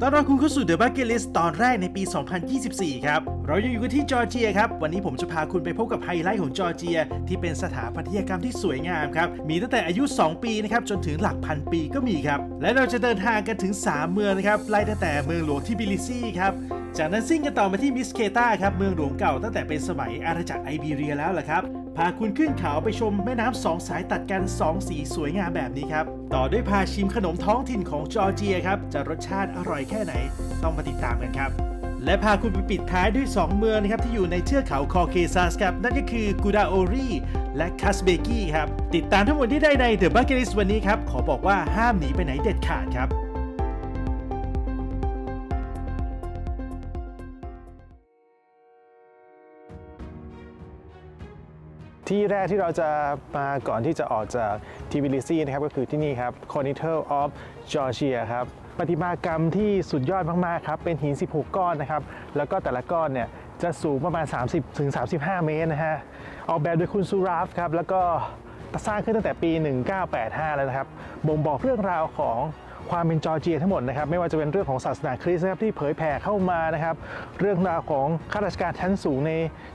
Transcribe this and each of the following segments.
ตอนรับคุณเข้าสู่ The Bucket List ตอนแรกในปี 2024 ครับ เรายังอยู่กันที่จอร์เจียครับ วันนี้ผมจะพาคุณไปพบกับไฮไลท์ของจอร์เจีย ที่เป็นสถาปัตยกรรมที่สวยงามครับ มีตั้งแต่อายุ 2 ปีนะครับ จนถึงหลักพันปีก็มีครับ และเราจะเดินทางกันถึง 3 เมืองนะครับ ไล่ตั้งแต่เมืองหลวงที่บิลิซีครับ จากนั้นซิ่งกันต่อมาที่มิสเคตาครับ เมืองหลวงเก่าตั้งแต่เป็นสมัยอาณาจักรไอเบีเรียแล้วล่ะครับ พาคุณขึ้นเขาไปชมแม่น้ำสองสายตัดกัน 2 สีสวยงามแบบนี้ครับ ต่อด้วยพาชิมขนมท้องถิ่นของจอร์เจียครับ จะรสชาติอร่อยแค่ไหน ต้องมาติดตามกันครับ และพาคุณไปปิดท้ายด้วย 2 เมืองนะครับ ที่อยู่ในเทือกเขาคอเคซัสครับ นั่นก็คือกูดาโอรีและคัสเบกีครับ ติดตามทั้งหมดที่ได้ใน The Bucket List วันนี้ครับ ขอบอกว่าห้ามหนีไปไหนเด็ดขาดครับ ที่แรกที่เราจะมาก่อนที่จะออกจากทีบิลิซีนะครับก็คือที่นี่ครับ Conical of Georgia ครับประติมากรรมที่สุดยอดมากๆครับเป็นหิน 16 ก้อนนะครับ แล้วก็แต่ละก้อนเนี่ยจะสูงประมาณ 30ถึง35 เมตรนะฮะออกแบบโดยคุณซูราฟครับแล้วก็สร้างขึ้นตั้งแต่ปี 1985 แล้วนะครับ บ่งบอกเรื่องราวของ ความเป็นจอร์เจียทั้งหมดนะครับไม่ว่าจะเป็นเรื่องของศาสนาคริสต์นะครับที่เผยแผ่เข้ามานะครับเรื่องราวของข้าราชการชั้นสูงใน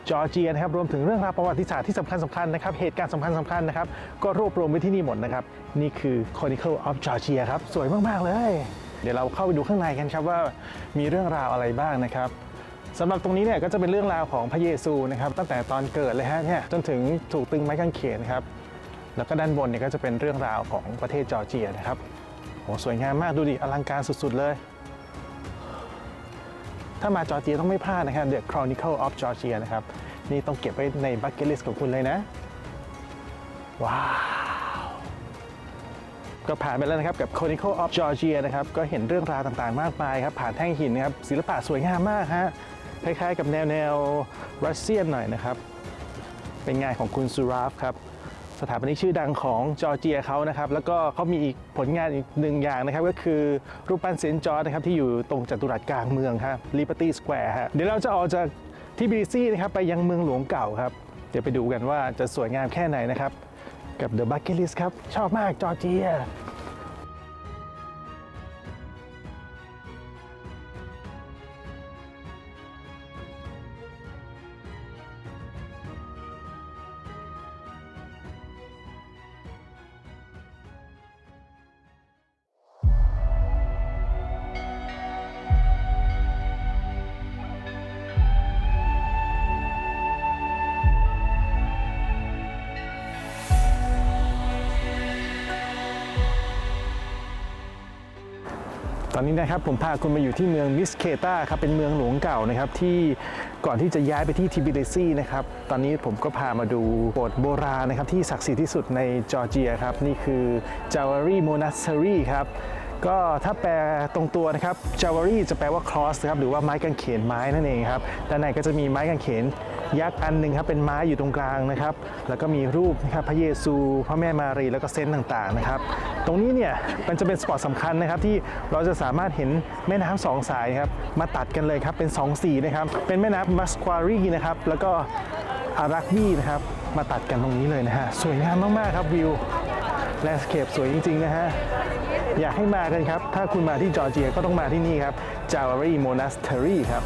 จอร์เจียนะครับรวมถึงเรื่องราวประวัติศาสตร์ที่สำคัญสำคัญนะครับเหตุการณ์สำคัญสำคัญนะครับก็รวบรวมไว้ที่นี่หมดนะครับนี่คือ Chronicle of Georgia ครับสวยมากๆเลย เดี๋ยวเราเข้าไปดูข้างในกันครับว่ามีเรื่องราวอะไรบ้างนะครับสำหรับตรงนี้เนี่ยก็จะเป็นเรื่องราวของพระเยซูนะครับตั้งแต่ตอนเกิดเลยฮะเนี่ยจนถึงถูกตึงไม้กางเขนครับแล้วก็ด้านบนเนี่ยก็จะเป็นเรื่องราวของประเทศจอร์เจียนะครับ สวยงามมากดูดิอลังการสุดๆเลย ถ้ามาจอร์เจียต้องไม่พลาดนะครับ The Chronicle of Georgia นะครับ นี่ต้องเก็บไว้ในบัคเก็ตลิสต์ของคุณเลยนะ ว้าว ก็ผ่านไปแล้วนะครับกับ Chronicle of Georgia นะครับ ก็เห็นเรื่องราวต่างๆ มากมายครับ ผ่านแท่งหินนะครับ ศิลปะสวยงามมากฮะคล้ายๆกับแนวแนวรัสเซียนหน่อยนะครับ เป็นงานของคุณซูราฟครับ สถาปนิกชื่อดังของจอร์เจียเขานะครับ แล้วก็เขามีอีกผลงานอีกหนึ่งอย่างนะครับ ก็คือรูปปั้นเซนต์จอร์นะครับที่อยู่ตรงจัตุรัสกลางเมืองครับลิเบอร์ตี้สแควร์ฮะเดี๋ยวเราจะออกจากที่บีซี่นะครับไปยังเมืองหลวงเก่าครับ เดี๋ยวไปดูกันว่าจะสวยงามแค่ไหนนะครับ กับ The Bucket List ครับ ชอบมากจอร์เจีย อนนี้นะครับผมพาคุณมาอยู่ที่เมืองมิสเคตาครับเป็นเมืองหลวงเก่านะครับที่ก่อนที่จะย้ายไปที่ทิบิลิซีนะครับตอนนี้ผมก็พามาดูโบสถ์โบราณนะครับที่ศักดิ์สิทธิ์ที่สุดในจอร์เจียครับนี่คือจาวารีโมนัสเ e อรี่ครับก็ถ้าแปลตรงตัวนะครับจาวารีจะแปลว่าครอสครับหรือว่าไม้กางเขนไม้นั่นเองครับด้านในก็จะมีไม้กางเขน ยักษ์อันหนึ่งครับเป็นไม้อยู่ตรงกลางนะครับ แล้วก็มีรูปนะครับพระเยซูพระแม่มารีแล้วก็เซนต์ต่างๆนะครับ ตรงนี้เนี่ยมันจะเป็นสปอตสำคัญนะครับที่เราจะสามารถเห็นแม่น้ำสองสายครับมาตัดกันเลยครับเป็น2สีนะครับเป็นแม่น้ำมัสควารีนะครับแล้วก็อารักบีนะครับมาตัดกันตรงนี้เลยนะฮะสวยงามมากๆครับวิวแลนด์สเคปสวยจริงๆนะฮะอยากให้มากันครับ ถ้าคุณมาที่จอร์เจียก็ต้องมาที่นี่ครับจาวารีโมนัสเทอรี่ครับ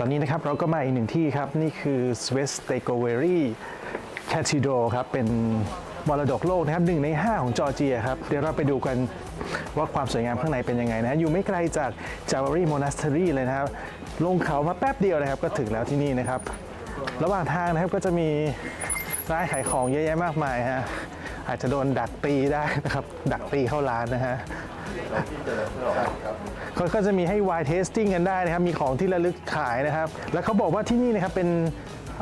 ตอนนี้นะครับเราก็มาอีกหนึ่งที่ครับ นี่คือ s w e s t e g o v e r y Cathedral ครับ เป็นมรดกโลกนะครับหนึ่งใน 5 ของจอร์เจียครับ เดี๋ยวเราไปดูกันว่าความสวยงามข้างในเป็นยังไงนะฮะอยู่ไม่ไกลจาก j a v a r y Monastery เลยนะครับ ลงเขามาแป๊บเดียวนะครับ ก็ถึงแล้วที่นี่นะครับ ระหว่างทางนะครับก็จะมีร้านขายของเยอะแยะมากมายฮะอาจจะโดนดักตีได้นะครับ ดักตีเข้าร้านนะฮะ เขาก็จะมีให้ wine tasting กันได้นะครับ มีของที่ระลึกขายนะครับ แล้วเขาบอกว่าที่นี่นะครับเป็น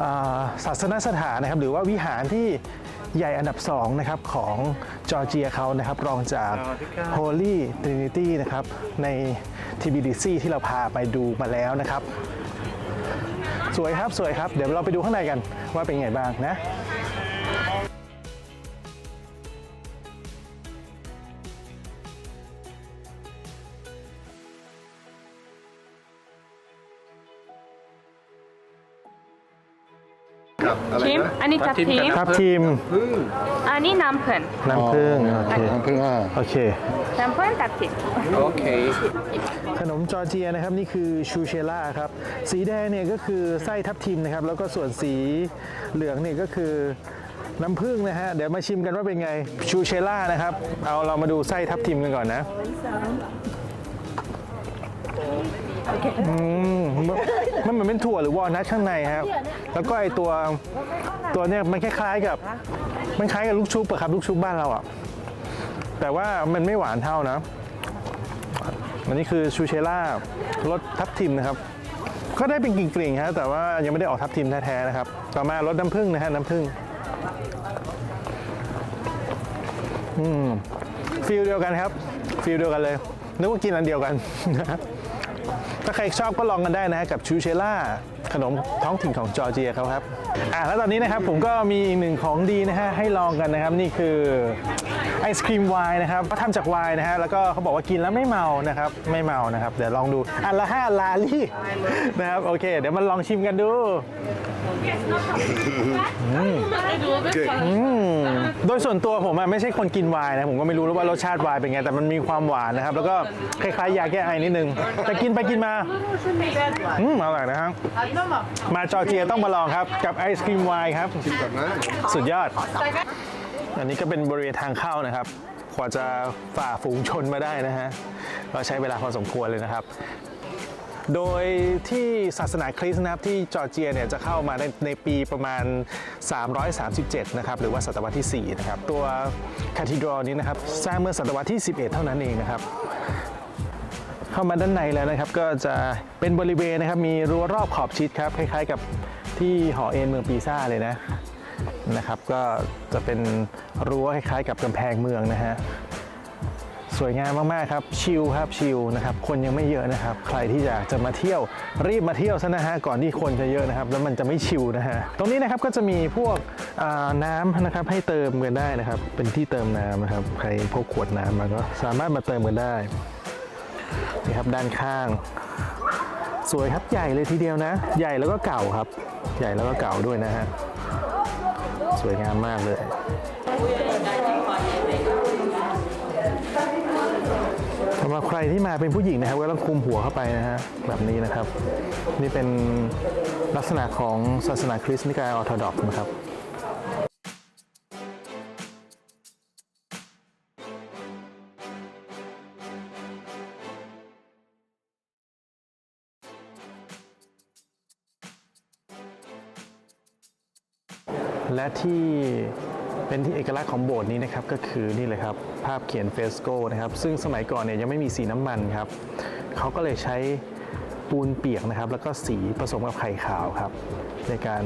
อ่าศาสนสถานนะครับ หรือว่าวิหารที่ใหญ่อันดับสองนะครับของจอร์เจียเขานะครับรองจาก Holy Trinity นะครับใน TBDC ที่เราพาไปดูมาแล้วนะครับ สวยครับสวยครับ เดี๋ยวเราไปดูข้างในกันว่าเป็นไงบ้างนะ อะไรทิมนะอันนี้จับทิมทับทีมพึ่งอันนี้น้ำผึ้งน้ำผึ้งโอเคน้ำพึ่งอะโอเคน้ำผึ้งกับทิมโอเคขนมจอร์เจียนะครับนี่คือชูเชล่าครับสีแดงเนี่ยก็คือไส้ทับทิมนะครับแล้วก็ส่วนสีเหลืองเนี่ยก็คือน้ำผึ้งนะฮะ เดี๋ยวมาชิมกันว่าเป็นไง ชูเชล่านะครับ เอาเรามาดูไส้ทับทิมกันก่อนนะ อืมมันเหมือนเป็นถั่วหรือวอลนัทข้างในครับ แล้วก็ไอตัวตัวเนี่ยมันคล้ายๆกับ มันคล้ายกับลูกชุบอะครับ ลูกชุบบ้านเราอะแต่ว่ามันไม่หวานเท่านะ อันนี้คือชูเชล่ารสทับทิมนะครับ ก็ได้เป็นกลิ่นๆครับแต่ว่ายังไม่ได้ออกทับทิมแท้ๆนะครับ ต่อมารสน้ำผึ้งนะฮะน้ำผึ้งอืมฟีลเดียวกันครับฟีลเดียวกันเลยนึกว่ากินอันเดียวกัน ถ้าใครชอบก็ลองกันได้นะฮะกับชูเชล่าขนมท้องถิ่นของจอร์เจียเขาครับอ่าแล้วตอนนี้นะครับผมก็มีอีกหนึ่งของดีนะฮะให้ลองกันนะครับนี่คือไอศครีมไวน์นะครับก็ทำจากไวน์นะฮะแล้วก็เขาบอกว่ากินแล้วไม่เมานะครับไม่เมานะครับเดี๋ยวลองดูอันละห้าลาลี่นะครับโอเค เดี๋ยวมาลองชิมกันดู อืมโดยส่วนตัวผมอะไม่ใช่คนกินไวน์นะผมก็ไม่รู้ว่ารสชาติไวน์เป็นไงแต่มันมีความหวานนะครับ แล้วก็คล้ายๆยาแก้ไอนิดนึง แต่กินไปกินมา อืมอร่อยนะครับ มาจอร์เจียต้องมาลองครับ กับไอศครีมไวน์ครับแบบนั้นสุดยอด อันนี้ก็เป็นบริเวณทางเข้านะครับกว่าจะฝ่าฝูงชนมาได้นะฮะก็ใช้เวลาพอสมควรเลยนะครับ โดยที่ศาสนาคริสต์นะครับที่จอร์เจียเนี่ยจะเข้ามาในในปีประมาณ 337 นะครับหรือว่าศตวรรษที่ 4 นะครับ ตัวคาทีดรอนี้นะครับสร้างเมื่อศตวรรษที่ 11 เท่านั้นเองนะครับเข้ามาด้านในแล้วนะครับก็จะเป็นบริเวณนะครับมีรั้วรอบขอบชิดครับคล้ายๆกับที่หอเอ็นเมืองปีซ่าเลยนะนะครับ ก็จะเป็นรั้วคล้ายๆกับกำแพงเมืองนะฮะ สวยงามมากๆครับชิลครับชิลนะครับคนยังไม่เยอะนะครับ ใครที่อยากจะมาเที่ยวรีบมาเที่ยวซะนะฮะก่อนที่คนจะเยอะนะครับแล้วมันจะไม่ชิลนะฮะตรงนี้นะครับก็จะมีพวกน้ำนะครับให้เติมกันได้นะครับ เป็นที่เติมน้ำนะครับใครพกขวดน้ำมาก็สามารถมาเติมกันได้นี่ครับด้านข้าง สวยครับใหญ่เลยทีเดียวนะ ใหญ่แล้วก็เก่าครับ ใหญ่แล้วก็เก่าด้วยนะฮะสวยงามมากเลย รับใครที่มาเป็นผู้หญิงนะครับก็ต้องคลุมหัวเข้าไปนะฮะแบบนี้นะครับ นี่เป็นลักษณะของศาสนาคริสต์นิกายออร์โธดอกซ์นะครับและที่ เป็นที่เอกลักษณ์ของโบสถ์นี้นะครับก็คือนี่เลยครับภาพเขียนเฟสโกนะครับซึ่งสมัยก่อนเนี่ยยังไม่มีสีน้ำมันครับเขาก็เลยใช้ปูนเปียกนะครับ แล้วก็สีผสมกับไข่ขาวครับ ในการ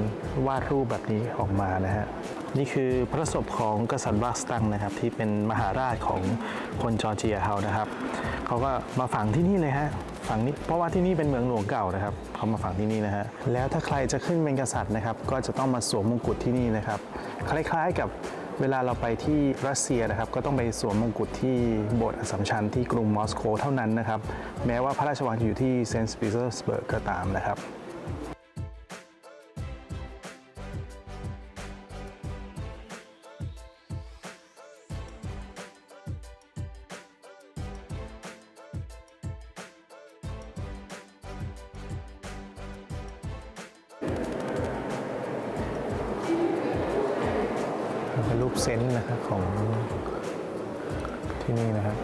วาดรูปแบบนี้ออกมานะฮะนี่คือพระศพของกษัตริย์วาสตังนะครับ ที่เป็นมหาราชของคนจอร์เจียเขานะครับเขาก็มาฝังที่นี่เลยฮะฝังนี้เพราะว่าที่นี่เป็นเมืองหลวงเก่านะครับเขามาฝังที่นี่นะฮะแล้วถ้าใครจะขึ้นเป็นกษัตริย์นะครับ ก็จะต้องมาสวมมงกุฎที่นี่นะครับ คล้ายๆกับ เวลาเราไปที่รัสเซียนะครับ ก็ต้องไปสวมมงกุฎที่โบสถ์อัสสัมชัญที่กรุงมอสโกเท่านั้นนะครับ แม้ว่าพระราชวังจะอยู่ที่เซนต์ปีเตอร์สเบิร์กก็ตามนะครับ เป็นรูปเซนต์นะครับของที่นี่นะครับ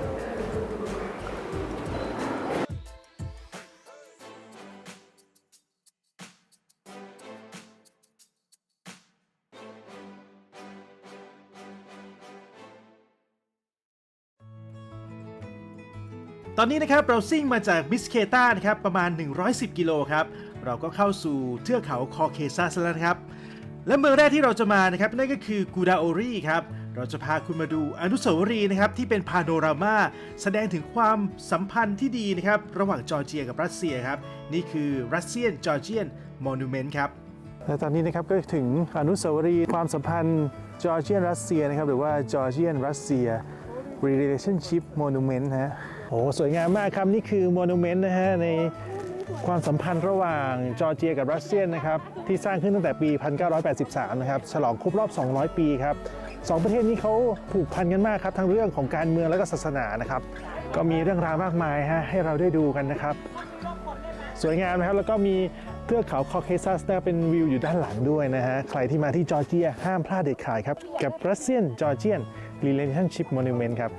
ตอนนี้นะครับเราซิ่งมาจากบิสเคตานะครับประมาณ 110 กิโลครับ เราก็เข้าสู่เทือกเขาคอเคซัสแล้วนะครับ และเมืองแรกที่เราจะมานะครับนั่นก็คือกูดาโอรีครับเราจะพาคุณมาดูอนุสาวรีย์นะครับที่เป็นพาโนรามาแสดงถึงความสัมพันธ์ที่ดีนะครับระหว่างจอร์เจียกับรัสเซียครับนี่คือรัสเซียนจอร์เจียนมอนูเมนต์ครับและตอนนี้นะครับก็ถึงอนุสาวรีย์ความสัมพันธ์จอร์เจียนรัสเซียนะครับหรือว่าจอร์เจียนรัสเซีย relationship monument นะฮะโอ้สวยงามมากครับ นี่คือ monument นะฮะใน ความสัมพันธ์ระหว่างจอร์เจียกับรัสเซียนะครับที่สร้างขึ้นตั้งแต่ปี 1983 นะครับฉลองครบรอบ 200 ปีครับสองประเทศนี้เขาผูกพันกันมากครับทั้งเรื่องของการเมืองและก็ศาสนานะครับก็มีเรื่องราวมากมายฮะให้เราได้ดูกันนะครับ สวยงามนะครับแล้วก็มีเทือกเขาคอเคซัสนะเป็นวิวอยู่ด้านหลังด้วยนะฮะใครที่มาที่จอร์เจียห้ามพลาดเด็ดขาดครับกับรัสเซียนจอร์เจียน Relationship Monument ครับ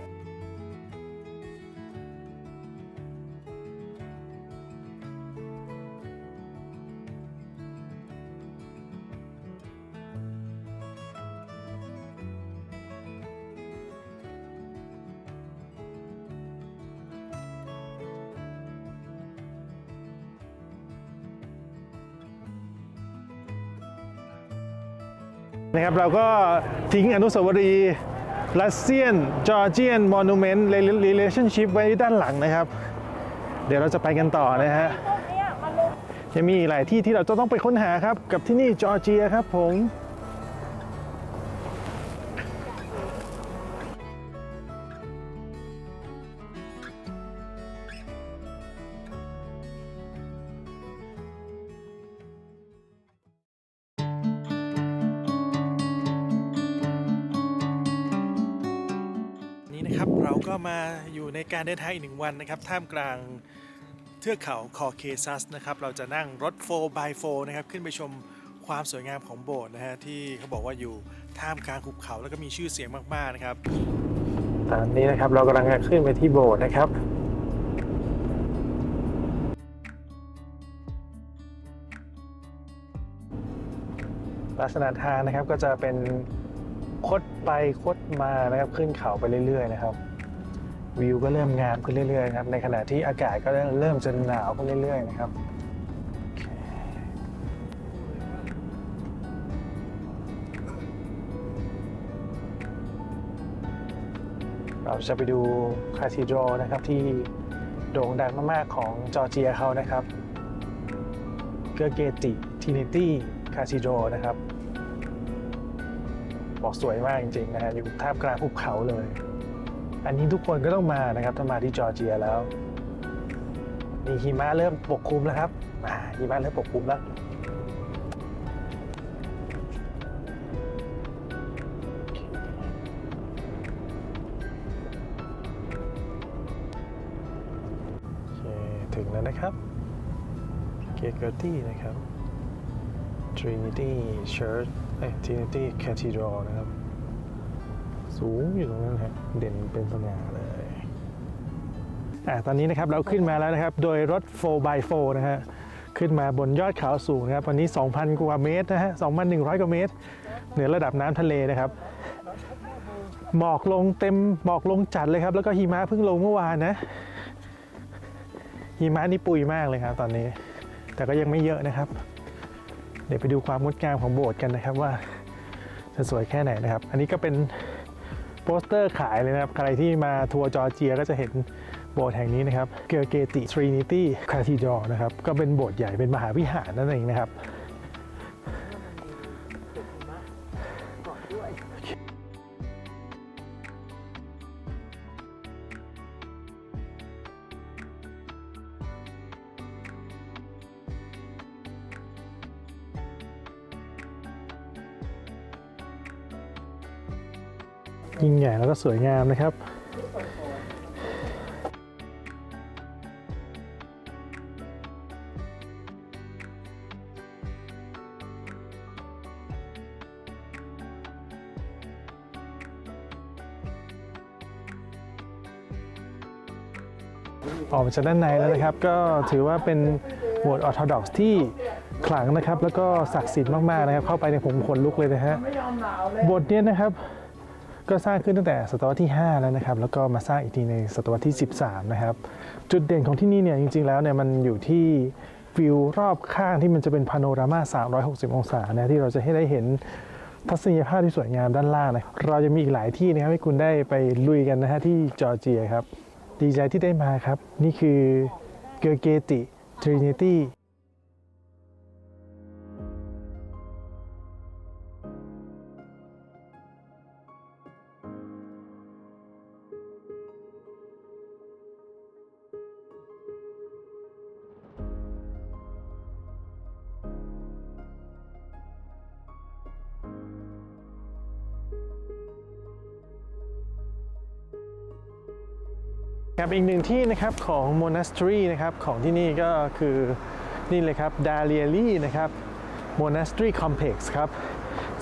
นะครับเราก็ทิ้งอนุสาวรีย์รัสเซียนจอร์เจียนมอนูเมนต์ relationship ไว้ด้านหลังนะครับ เดี๋ยวเราจะไปกันต่อนะฮะยังมีอีกหลายที่ที่เราจะต้องไปค้นหาครับ กับที่นี่จอร์เจียครับผม เราก็มาอยู่ในการเดินทางอีกหนึ่งวันนะครับ ท่ามกลางเทือกเขาคอเคซัสนะครับ เราจะนั่งรถ 4x4 นะครับ ขึ้นไปชมความสวยงามของโบสถ์นะฮะที่เขาบอกว่าอยู่ท่ามกลางหุบเขาแล้วก็มีชื่อเสียงมาก ๆ นะครับ ตอนนี้นะครับเรากำลังจะขึ้นไปที่โบสถ์นะครับ ลักษณะทางนะครับก็จะเป็น คดไปคดมานะครับขึ้นเขาไปเรื่อย ๆ นะครับ วิวก็เริ่มงามขึ้นเรื่อยๆนะครับในขณะที่อากาศก็เริ่มจะหนาวขึ้นเรื่อย ๆ นะครับเราจะไปดูคาทีดรอนะครับที่โด่งดังมาก ๆ ของจอร์เจียเขานะครับ เกอร์เกติทินิตี้คาทีดรอนะครับ บอกสวยมากจริงๆนะฮะอยู่ท่ามกลางภูเขาเลย อันนี้ทุกคนก็ต้องมานะครับถ้ามาที่จอร์เจียแล้วมีหิมะเริ่มปกคลุมแล้วครับอ่าหิมะเริ่มปกคลุมแล้วถึงแล้วนะครับเกเกอร์ตี้นะครับ Trinity Church เอ้ย Trinity Cathedral นะครับ สูงอยู่ตรงนั้นฮะเด่นเป็นสง่าเลยอ่าตอนนี้นะครับเราขึ้นมาแล้วนะครับ โดยรถ 4x4 นะฮะขึ้นมาบนยอดเขาสูงนะครับ วันนี้ 2,000 กว่าเมตรนะฮะ 2,100 กว่าเมตร เหนือระดับน้ำทะเลนะครับ หมอกลงเต็มหมอกลงจัดเลยครับ แล้วก็หิมะเพิ่งลงเมื่อวานนะ หิมะนี่ปุยมากเลยครับตอนนี้ แต่ก็ยังไม่เยอะนะครับ เดี๋ยวไปดูความงดงามของโบสถ์กันนะครับว่าจะสวยแค่ไหนนะครับ อันนี้ก็เป็นโปสเตอร์ขายเลยนะครับ ใครที่มาทัวร์จอร์เจียก็จะเห็นโบสถ์แห่งนี้นะครับเกอร์เกติทรินิตี้คาทีดอนะครับ ก็เป็นโบสถ์ใหญ่เป็นมหาวิหารนั่นเองนะครับ ยิ่งใหญ่แล้วก็สวยงามนะครับออกมาจากด้านในแล้วนะครับ ก็ถือว่าเป็นโบสถ์ออร์โธดอกซ์ที่ขลังนะครับ แล้วก็ศักดิ์สิทธิ์มากๆนะครับ เข้าไปในผมขนลุกเลยนะฮะโบสถ์เนี้ยนะครับ ก็สร้างขึ้นตั้งแต่ศตวรรษที่ 5 แล้วนะครับ แล้วก็มาสร้างอีกทีในศตวรรษที่ 13 นะครับ จุดเด่นของที่นี่เนี่ยจริง ๆ แล้วเนี่ยมันอยู่ที่วิวรอบข้างที่มันจะเป็นพาโนรามา 360 องศานะที่เราจะให้ได้เห็นทัศนียภาพที่สวยงามด้านล่างนะเราจะมีอีกหลายที่นะครับให้คุณได้ไปลุยกันนะฮะที่จอร์เจียครับ ดีใจที่ได้มาครับ นี่คือเกอร์เกติทรินิตี้ ครับอีกหนึ่งที่นะครับของ monastery นะครับของที่นี่ก็คือนี่เลยครับ d a l i e l i นะครับ monastery complex ครับ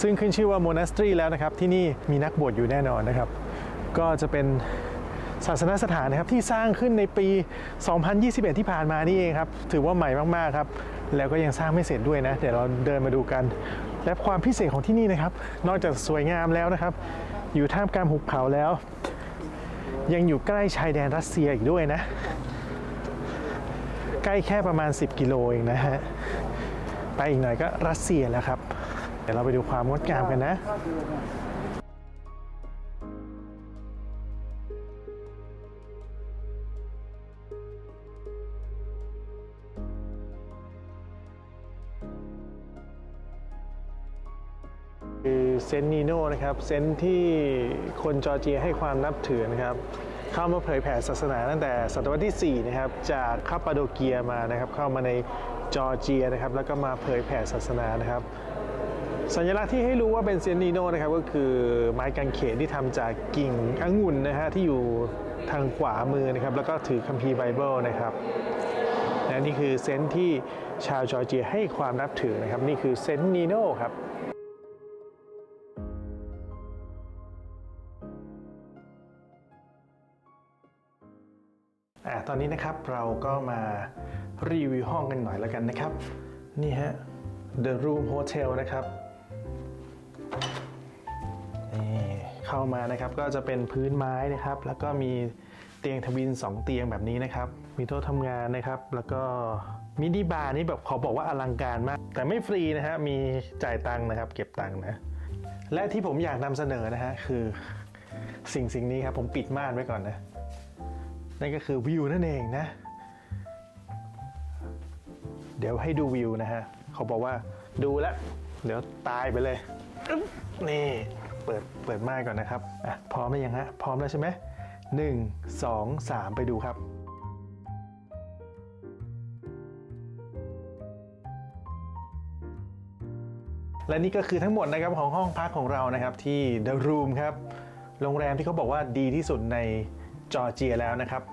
ซึ่งขึ้นชื่อว่า monastery แล้วนะครับที่นี่มีนักบวชอยู่แน่นอนนะครับ ก็จะเป็นศาสนสถานนะครับที่สร้างขึ้นในปี 2021 ที่ผ่านมานี่เองครับ ถือว่าใหม่มากๆครับ แล้วก็ยังสร้างไม่เสร็จด้วยนะ เดี๋ยวเราเดินมาดูกัน และความพิเศษของที่นี่นะครับ นอกจากสวยงามแล้วนะครับ อยู่ท่ามกลางหุบเขาแล้ว ยังอยู่ใกล้ชายแดนรัสเซียอีกด้วยนะ ใกล้แค่ประมาณ 10 กิโลเองนะฮะ ไปอีกหน่อยก็รัสเซียแล้วครับ เดี๋ยวเราไปดูความงดงามกันนะ คือเซนต์นีโนนะครับเซนต์ที่คนจอร์เจียให้ความนับถือนะครับเข้ามาเผยแผ่ศาสนาตั้งแต่ศตวรรษที่4นะครับจากคาปาโดเกียมานะครับเข้ามาในจอร์เจียนะครับแล้วก็มาเผยแผ่ศาสนานะครับสัญลักษณ์ที่ให้รู้ว่าเป็นเซนนีโนนะครับก็คือไม้กางเขนที่ทำจากกิ่งองุ่นนะฮะที่อยู่ทางขวามือนะครับแล้วก็ถือคัมภีร์ไบเบิลนะครับและนี่คือเซนที่ชาวจอร์เจียให้ความนับถือนะครับ นี่คือเซนนีโนครับ ตอนนี้นะครับเราก็มารีวิวห้องกันหน่อยแล้วกันนะครับ นี่ฮะ The Room Hotel นะครับนี่เข้ามานะครับก็จะเป็นพื้นไม้นะครับ แล้วก็มีเตียงทวิน 2 เตียงแบบนี้นะครับ มีโต๊ะทำงานนะครับ แล้วก็มินิบาร์นี่แบบขอบอกว่าอลังการมาก แต่ไม่ฟรีนะฮะมีจ่ายตังค์นะครับ เก็บตังค์นะและที่ผมอยากนำเสนอนะฮะคือสิ่งสิ่งนี้ครับผมปิดม่านไว้ก่อนนะ นั่นก็คือวิวนั่นเองนะ เดี๋ยวให้ดูวิวนะฮะ เขาบอกว่าดูแล้วเดี๋ยวตายไปเลยนี่เปิดเปิดม่านก่อนนะครับอะพร้อมหรือยังฮะ พร้อมแล้วใช่ไหมหนึ่งสองสามไปดูครับและนี่ก็คือทั้งหมดนะครับของห้องพักของเรานะครับที่ The Room ครับ โรงแรมที่เขาบอกว่าดีที่สุดใน จอร์เจียแล้วนะครับ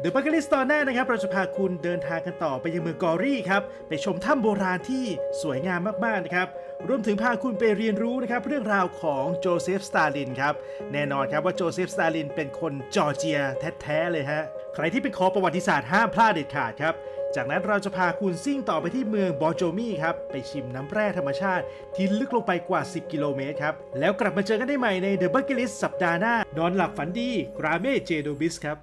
เดอะบัคเกอรี่สตอร์หน้านะครับ เราจะพาคุณเดินทางกันต่อไปยังเมืองกอรี่ครับ ไปชมถ้ำโบราณที่สวยงามมาก ๆ นะครับ รวมถึงพาคุณไปเรียนรู้นะครับ เรื่องราวของโจเซฟสตาลินครับ แน่นอนครับว่าโจเซฟสตาลินเป็นคนจอร์เจียแท้ ๆ เลยฮะ ใครที่เป็นคอประวัติศาสตร์ห้ามพลาดเด็ดขาดครับ จากนั้นเราจะพาคุณซิ่งต่อไปที่เมืองบอโจมี่ครับ ไปชิมน้ำแร่ธรรมชาติ ที่ลึกลงไปกว่า 10 กิโลเมตรครับ แล้วกลับมาเจอกันได้ใหม่ใน The Bucket List สัปดาห์หน้า นอนหลับฝันดีกราเมเจโดบิสครับ